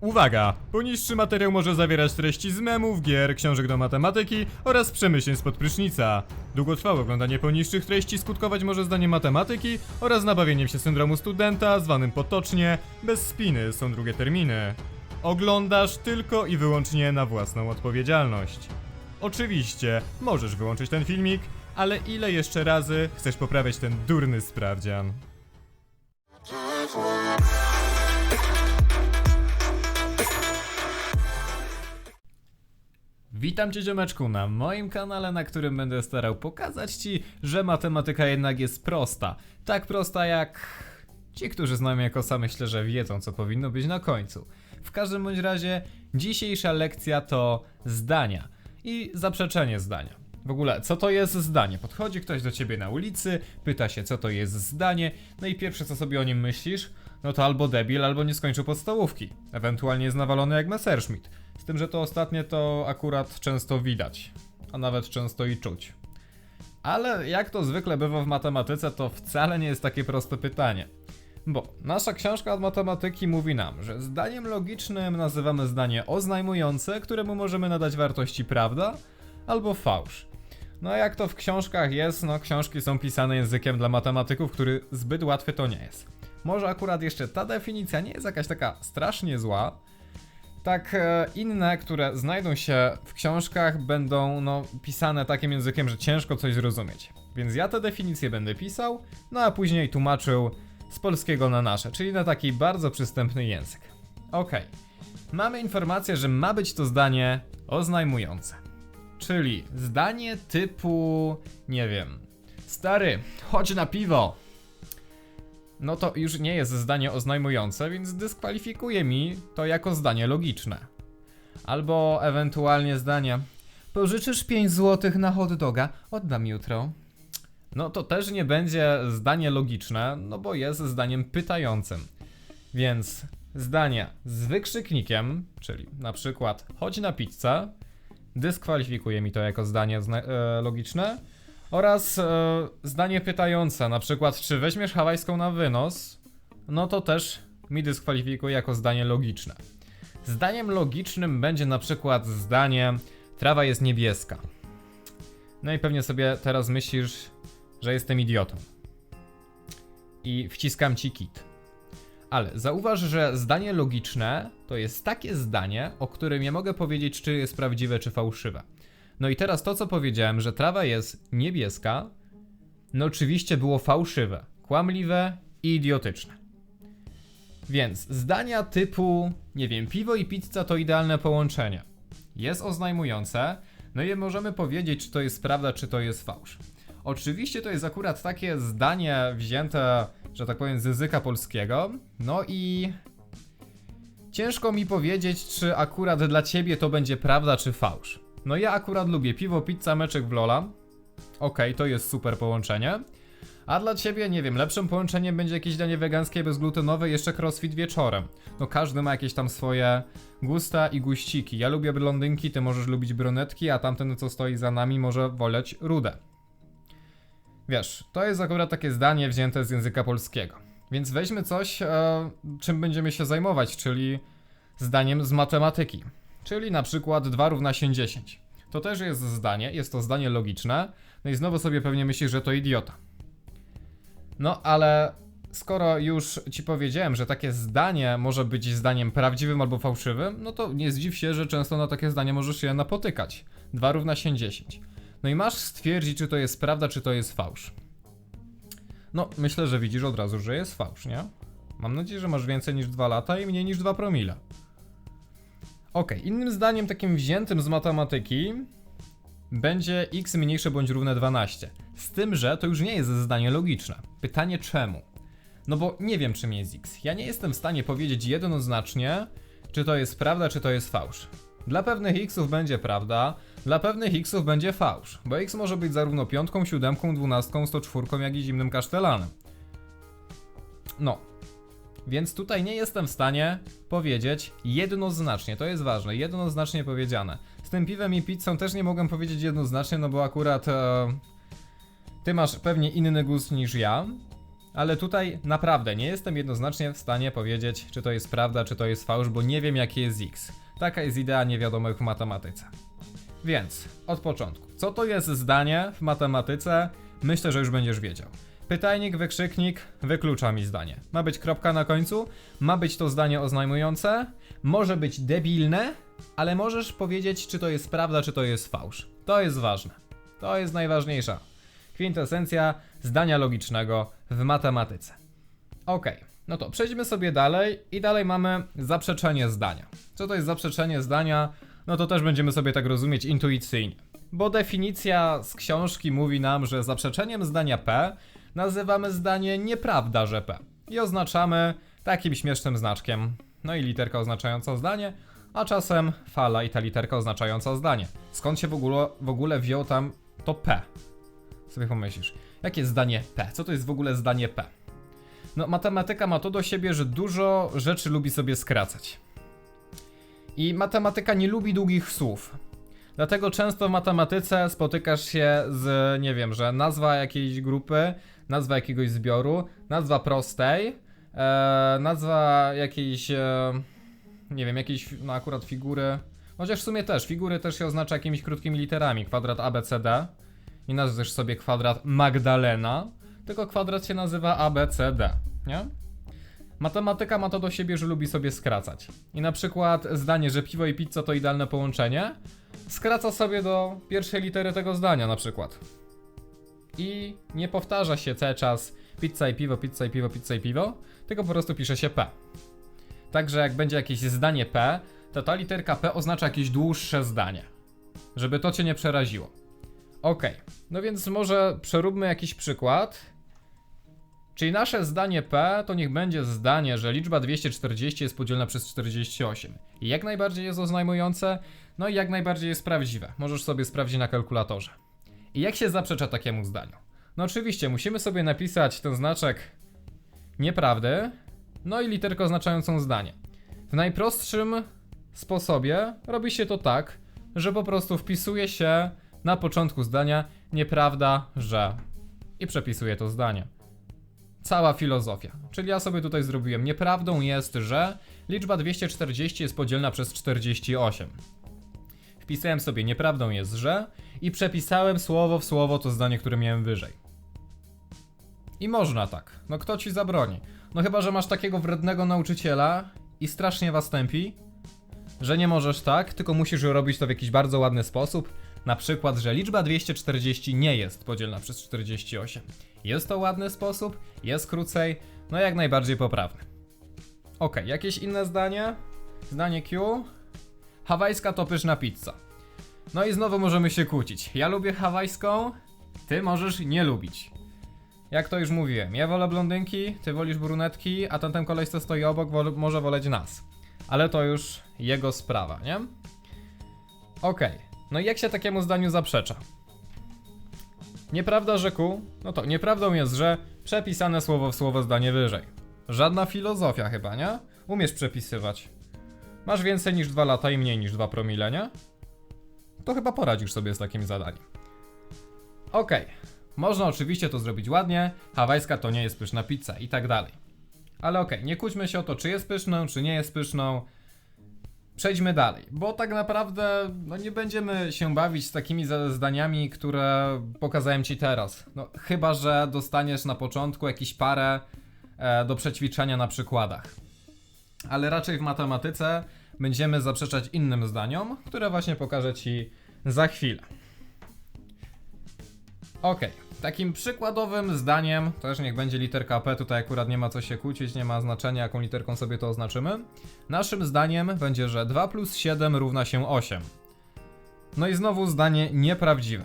Uwaga! Poniższy materiał może zawierać treści z memów, gier, książek do matematyki oraz przemyśleń spod prysznica. Długotrwałe oglądanie poniższych treści skutkować może zdaniem matematyki oraz nabawieniem się syndromu studenta, zwanym potocznie bez spiny są drugie terminy. Oglądasz tylko i wyłącznie na własną odpowiedzialność. Oczywiście, możesz wyłączyć ten filmik, ale ile jeszcze razy chcesz poprawiać ten durny sprawdzian? Witam Cię ziomeczku na moim kanale, na którym będę starał pokazać Ci, że matematyka jednak jest prosta. Tak prosta jak... Ci, którzy znają jako sam myślę, że wiedzą co powinno być na końcu. W każdym bądź razie dzisiejsza lekcja to zdania i zaprzeczenie zdania. W ogóle, co to jest zdanie? Podchodzi ktoś do ciebie na ulicy, pyta się, co to jest zdanie, no i pierwsze, co sobie o nim myślisz, no to albo debil, albo nie skończył podstawówki. Ewentualnie jest nawalony jak Messerschmitt. Tym, że to ostatnie to akurat często widać, a nawet często i czuć. Ale jak to zwykle bywa w matematyce, to wcale nie jest takie proste pytanie. Bo nasza książka od matematyki mówi nam, że zdaniem logicznym nazywamy zdanie oznajmujące, któremu możemy nadać wartości prawda albo fałsz. No a jak to w książkach jest, no książki są pisane językiem dla matematyków, który zbyt łatwy to nie jest. Może akurat jeszcze ta definicja nie jest jakaś taka strasznie zła, tak e, inne, które znajdą się w książkach, będą no, pisane takim językiem, że ciężko coś zrozumieć. Więc ja te definicje będę pisał, no a później tłumaczył z polskiego na nasze, czyli na taki bardzo przystępny język. Okej. Mamy informację, że ma być to zdanie oznajmujące. Czyli zdanie typu, nie wiem, stary, chodź na piwo. No to już nie jest zdanie oznajmujące, więc dyskwalifikuje mi to jako zdanie logiczne. Albo ewentualnie zdanie Pożyczysz 5 zł na hot doga, oddam jutro. No to też nie będzie zdanie logiczne, no bo jest zdaniem pytającym. Więc zdania z wykrzyknikiem, czyli na przykład chodź na pizzę, dyskwalifikuje mi to jako zdanie e, logiczne. Oraz e, zdanie pytające, na przykład czy weźmiesz hawajską na wynos, no to też mi dyskwalifikuje jako zdanie logiczne. Zdaniem logicznym będzie na przykład zdanie trawa jest niebieska. No i pewnie sobie teraz myślisz, że jestem idiotą. I wciskam ci kit. Ale zauważ, że zdanie logiczne to jest takie zdanie, o którym ja mogę powiedzieć, czy jest prawdziwe, czy fałszywe. No i teraz to, co powiedziałem, że trawa jest niebieska, no oczywiście było fałszywe, kłamliwe i idiotyczne. Więc zdania typu, nie wiem, piwo i pizza to idealne połączenie. Jest oznajmujące, no i możemy powiedzieć, czy to jest prawda, czy to jest fałsz. Oczywiście to jest akurat takie zdanie wzięte, że tak powiem, z języka polskiego, no i ciężko mi powiedzieć, czy akurat dla ciebie to będzie prawda, czy fałsz. No ja akurat lubię piwo, pizza, meczek w Lola. Okej, to jest super połączenie. A dla ciebie, nie wiem, lepszym połączeniem będzie jakieś danie wegańskie, bezglutenowe, jeszcze crossfit wieczorem. No każdy ma jakieś tam swoje gusta i guściki. Ja lubię blondynki, ty możesz lubić brunetki, a tamten, co stoi za nami, może woleć rudę. Wiesz, to jest akurat takie zdanie wzięte z języka polskiego. Więc weźmy coś, e, czym będziemy się zajmować, czyli zdaniem z matematyki. Czyli na przykład 2 równa się 10. To też jest zdanie, jest to zdanie logiczne. No i znowu sobie pewnie myślisz, że to idiota. No ale skoro już ci powiedziałem, że takie zdanie może być zdaniem prawdziwym albo fałszywym, no to nie zdziw się, że często na takie zdanie możesz się napotykać. 2 równa się 10. No i masz stwierdzić, czy to jest prawda, czy to jest fałsz. No, myślę, że widzisz od razu, że jest fałsz, nie? Mam nadzieję, że masz więcej niż 2 lata i mniej niż 2 promile. Okej, innym zdaniem takim wziętym z matematyki będzie x mniejsze bądź równe 12. Z tym, że to już nie jest zdanie logiczne. Pytanie czemu? No bo nie wiem czym jest x. Ja nie jestem w stanie powiedzieć jednoznacznie, czy to jest prawda, czy to jest fałsz. Dla pewnych xów będzie prawda, dla pewnych xów będzie fałsz, bo x może być zarówno piątką, siódemką, dwunastką, 104, jak i zimnym kasztelanem. No, więc tutaj nie jestem w stanie powiedzieć jednoznacznie, to jest ważne, jednoznacznie powiedziane. Z tym piwem i pizzą też nie mogę powiedzieć jednoznacznie, no bo akurat e, ty masz pewnie inny gust niż ja. Ale tutaj naprawdę nie jestem jednoznacznie w stanie powiedzieć, czy to jest prawda, czy to jest fałsz, bo nie wiem, jaki jest x. Taka jest idea niewiadomych w matematyce. Więc od początku. Co to jest zdanie w matematyce? Myślę, że już będziesz wiedział. Pytajnik, wykrzyknik, wyklucza mi zdanie. Ma być kropka na końcu, ma być to zdanie oznajmujące, może być debilne, ale możesz powiedzieć, czy to jest prawda, czy to jest fałsz. To jest ważne. To jest najważniejsza. Kwintesencja zdania logicznego w matematyce. Ok, no to przejdźmy sobie dalej i dalej mamy zaprzeczenie zdania. Co to jest zaprzeczenie zdania? No to też będziemy sobie tak rozumieć intuicyjnie. Bo definicja z książki mówi nam, że zaprzeczeniem zdania P nazywamy zdanie nieprawda, że P. I oznaczamy takim śmiesznym znaczkiem. No i literka oznaczająca zdanie, a czasem fala i ta literka oznaczająca zdanie. Skąd się w ogóle, w ogóle wziął tam to P? Sobie pomyślisz. Jakie zdanie P? Co to jest w ogóle zdanie P? No, matematyka ma to do siebie, że dużo rzeczy lubi sobie skracać. I matematyka nie lubi długich słów. Dlatego często w matematyce spotykasz się z, nie wiem, że nazwa jakiejś grupy, nazwa jakiegoś zbioru, nazwa prostej, e, nazwa jakiejś, e, nie wiem, jakiejś, no akurat figury. Chociaż w sumie też, figury też się oznacza jakimiś krótkimi literami, kwadrat ABCD. Nie nazwiesz sobie kwadrat Magdalena, tylko kwadrat się nazywa ABCD, nie? Matematyka ma to do siebie, że lubi sobie skracać. I na przykład zdanie, że piwo i pizza to idealne połączenie, skraca sobie do pierwszej litery tego zdania na przykład. I nie powtarza się cały czas pizza i piwo, pizza i piwo, pizza i piwo, tylko po prostu pisze się P. Także jak będzie jakieś zdanie P, to ta literka P oznacza jakieś dłuższe zdanie. Żeby to cię nie przeraziło. Okej, no więc może przeróbmy jakiś przykład. Czyli nasze zdanie P to niech będzie zdanie, że liczba 240 jest podzielona przez 48. I jak najbardziej jest oznajmujące, no i jak najbardziej jest prawdziwe. Możesz sobie sprawdzić na kalkulatorze. I jak się zaprzecza takiemu zdaniu? No oczywiście, musimy sobie napisać ten znaczek nieprawdy, no i literkę oznaczającą zdanie. W najprostszym sposobie robi się to tak, że po prostu wpisuje się na początku zdania nieprawda, że i przepisuje to zdanie. Cała filozofia. Czyli ja sobie tutaj zrobiłem nieprawdą jest, że liczba 240 jest podzielna przez 48. Wpisałem sobie nieprawdą jest, że i przepisałem słowo w słowo to zdanie, które miałem wyżej. I można tak. No kto ci zabroni? No chyba, że masz takiego wrednego nauczyciela i strasznie was tępi, że nie możesz tak, tylko musisz robić to w jakiś bardzo ładny sposób. Na przykład, że liczba 240 nie jest podzielna przez 48. Jest to ładny sposób, jest krócej, no jak najbardziej poprawny. Ok, jakieś inne zdanie? Zdanie Q. Hawajska to pyszna pizza. No i znowu możemy się kłócić. Ja lubię hawajską, ty możesz nie lubić. Jak to już mówiłem, ja wolę blondynki, ty wolisz brunetki, a tamten koleś, co stoi obok, wol, może woleć nas. Ale to już jego sprawa, nie? Okej, no i jak się takiemu zdaniu zaprzecza? Nieprawda, że ku? No to nieprawdą jest, że przepisane słowo w słowo zdanie wyżej. Żadna filozofia chyba, nie? Umiesz przepisywać. Masz więcej niż 2 lata i mniej niż 2 promile, nie? To chyba poradzisz sobie z takim zadaniem. Okej, można oczywiście to zrobić ładnie, hawajska to nie jest pyszna pizza i tak dalej. Ale okej, nie kłóćmy się o to, czy jest pyszną, czy nie jest pyszną. Przejdźmy dalej, bo tak naprawdę no nie będziemy się bawić z takimi zdaniami, które pokazałem ci teraz. No, chyba, że dostaniesz na początku jakieś parę e, do przećwiczenia na przykładach. Ale raczej w matematyce będziemy zaprzeczać innym zdaniom, które właśnie pokażę ci za chwilę. Okej, takim przykładowym zdaniem, też niech będzie literka P, tutaj akurat nie ma co się kłócić, nie ma znaczenia jaką literką sobie to oznaczymy. Naszym zdaniem będzie, że 2 plus 7 równa się 8. No i znowu zdanie nieprawdziwe.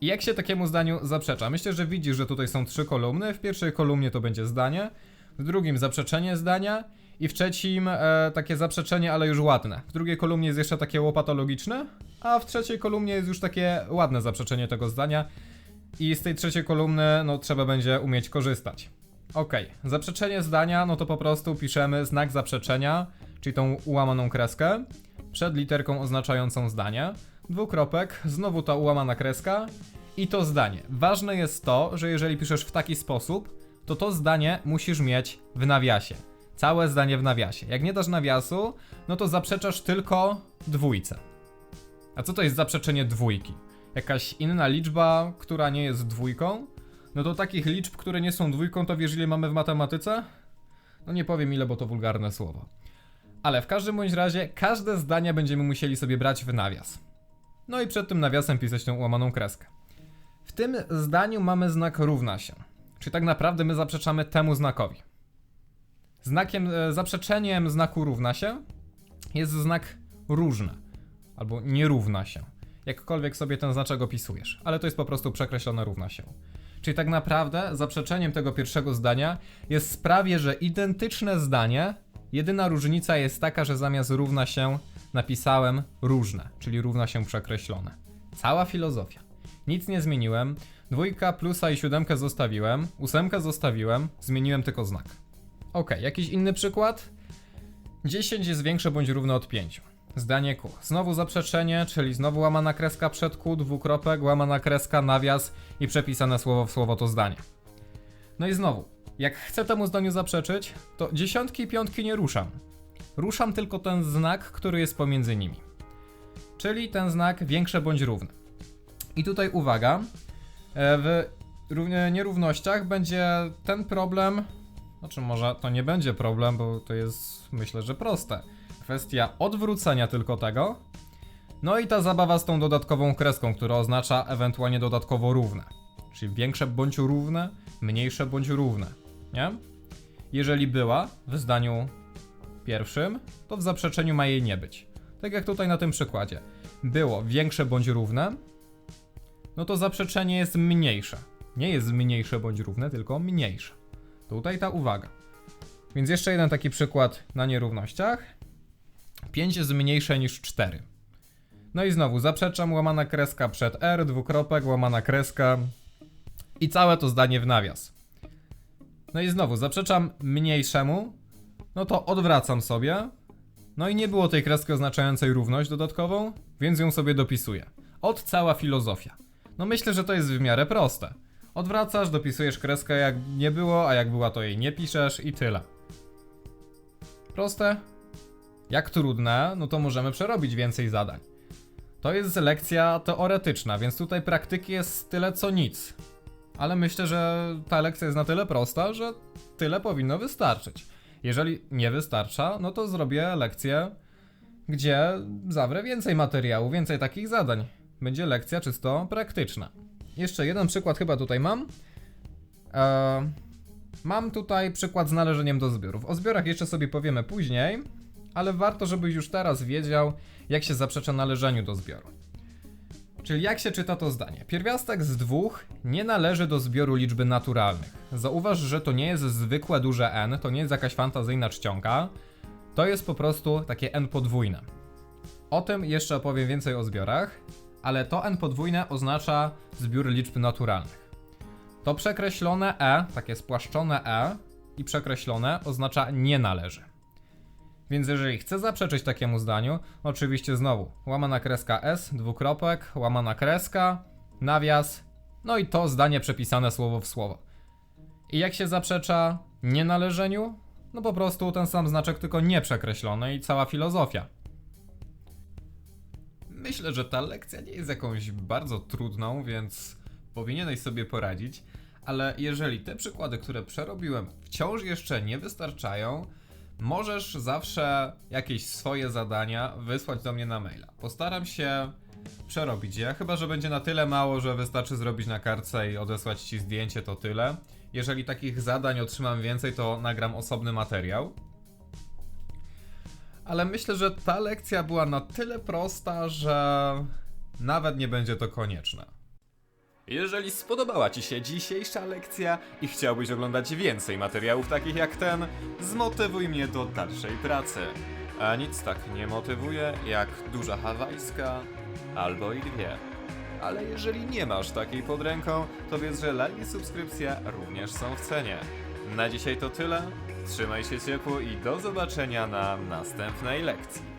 I jak się takiemu zdaniu zaprzecza? Myślę, że widzisz, że tutaj są trzy kolumny. W pierwszej kolumnie to będzie zdanie, w drugim zaprzeczenie zdania i w trzecim e, takie zaprzeczenie, ale już ładne. W drugiej kolumnie jest jeszcze takie łopatologiczne, a w trzeciej kolumnie jest już takie ładne zaprzeczenie tego zdania. I z tej trzeciej kolumny, no trzeba będzie umieć korzystać. Okej, zaprzeczenie zdania, no to po prostu piszemy znak zaprzeczenia, czyli tą ułamaną kreskę, przed literką oznaczającą zdanie, dwukropek, znowu ta ułamana kreska i to zdanie. Ważne jest to, że jeżeli piszesz w taki sposób, to to zdanie musisz mieć w nawiasie. Całe zdanie w nawiasie. Jak nie dasz nawiasu, no to zaprzeczasz tylko dwójce. A co to jest zaprzeczenie dwójki? Jakaś inna liczba, która nie jest dwójką? No to takich liczb, które nie są dwójką, to wiesz ile mamy w matematyce? No nie powiem ile, bo to wulgarne słowo. Ale w każdym bądź razie każde zdanie będziemy musieli sobie brać w nawias. No i przed tym nawiasem pisać tą łamaną kreskę. W tym zdaniu mamy znak równa się. Czyli tak naprawdę my zaprzeczamy temu znakowi. Znakiem, e, zaprzeczeniem znaku równa się jest znak różne. Albo nie równa się. Jakkolwiek sobie ten znaczek opisujesz. Ale to jest po prostu przekreślone równa się. Czyli tak naprawdę zaprzeczeniem tego pierwszego zdania jest prawie, że identyczne zdanie. Jedyna różnica jest taka, że zamiast równa się napisałem różne, czyli równa się przekreślone. Cała filozofia. Nic nie zmieniłem. Dwójka, plusa i siódemkę zostawiłem. Ósemkę zostawiłem. Zmieniłem tylko znak. Ok, jakiś inny przykład? 10 jest większe bądź równe od 5. Zdanie Q. Znowu zaprzeczenie, czyli znowu łamana kreska przed Q, dwukropek, łamana kreska, nawias i przepisane słowo w słowo to zdanie. No i znowu, jak chcę temu zdaniu zaprzeczyć, to dziesiątki i piątki nie ruszam. Ruszam tylko ten znak, który jest pomiędzy nimi. Czyli ten znak większe bądź równe. I tutaj uwaga, e, w nierównościach będzie ten problem, znaczy może to nie będzie problem, bo to jest myślę, że proste. Kwestia odwrócenia tylko tego. No i ta zabawa z tą dodatkową kreską, która oznacza ewentualnie dodatkowo równe. Czyli większe bądź równe, mniejsze bądź równe, nie? Jeżeli była w zdaniu pierwszym, to w zaprzeczeniu ma jej nie być. Tak jak tutaj na tym przykładzie. Było większe bądź równe, no to zaprzeczenie jest mniejsze. Nie jest mniejsze bądź równe, tylko mniejsze. Tutaj ta uwaga. Więc jeszcze jeden taki przykład na nierównościach. 5 jest mniejsze niż 4. No i znowu zaprzeczam łamana kreska przed R, dwukropek, łamana kreska i całe to zdanie w nawias. No i znowu zaprzeczam mniejszemu, no to odwracam sobie. No i nie było tej kreski oznaczającej równość dodatkową, więc ją sobie dopisuję. Od cała filozofia. No myślę, że to jest w miarę proste. Odwracasz, dopisujesz kreskę jak nie było, a jak była to jej nie piszesz i tyle. Proste? Jak trudne, no to możemy przerobić więcej zadań. To jest lekcja teoretyczna, więc tutaj praktyki jest tyle co nic. Ale myślę, że ta lekcja jest na tyle prosta, że tyle powinno wystarczyć. Jeżeli nie wystarcza, no to zrobię lekcję, gdzie zawrę więcej materiału, więcej takich zadań. Będzie lekcja czysto praktyczna. Jeszcze jeden przykład chyba tutaj mam. Eee, mam tutaj przykład z należeniem do zbiorów. O zbiorach jeszcze sobie powiemy później, ale warto, żebyś już teraz wiedział, jak się zaprzecza należeniu do zbioru. Czyli jak się czyta to zdanie? Pierwiastek z dwóch nie należy do zbioru liczby naturalnych. Zauważ, że to nie jest zwykłe duże n, to nie jest jakaś fantazyjna czcionka, to jest po prostu takie n podwójne. O tym jeszcze opowiem więcej o zbiorach, ale to n podwójne oznacza zbiór liczb naturalnych. To przekreślone e, takie spłaszczone e i przekreślone oznacza nie należy. Więc jeżeli chcę zaprzeczyć takiemu zdaniu, oczywiście znowu łamana kreska S, dwukropek, łamana kreska, nawias, no i to zdanie przepisane słowo w słowo. I jak się zaprzecza nienależeniu? No po prostu ten sam znaczek, tylko nie przekreślony i cała filozofia. Myślę, że ta lekcja nie jest jakąś bardzo trudną, więc powinieneś sobie poradzić, ale jeżeli te przykłady, które przerobiłem, wciąż jeszcze nie wystarczają, możesz zawsze jakieś swoje zadania wysłać do mnie na maila. Postaram się przerobić je, chyba że będzie na tyle mało, że wystarczy zrobić na kartce i odesłać ci zdjęcie, to tyle. Jeżeli takich zadań otrzymam więcej, to nagram osobny materiał. Ale myślę, że ta lekcja była na tyle prosta, że nawet nie będzie to konieczne. Jeżeli spodobała Ci się dzisiejsza lekcja i chciałbyś oglądać więcej materiałów takich jak ten, zmotywuj mnie do dalszej pracy. A nic tak nie motywuje jak duża hawajska albo i dwie. Ale jeżeli nie masz takiej pod ręką, to wiedz, że like i subskrypcja również są w cenie. Na dzisiaj to tyle. Trzymaj się ciepło i do zobaczenia na następnej lekcji.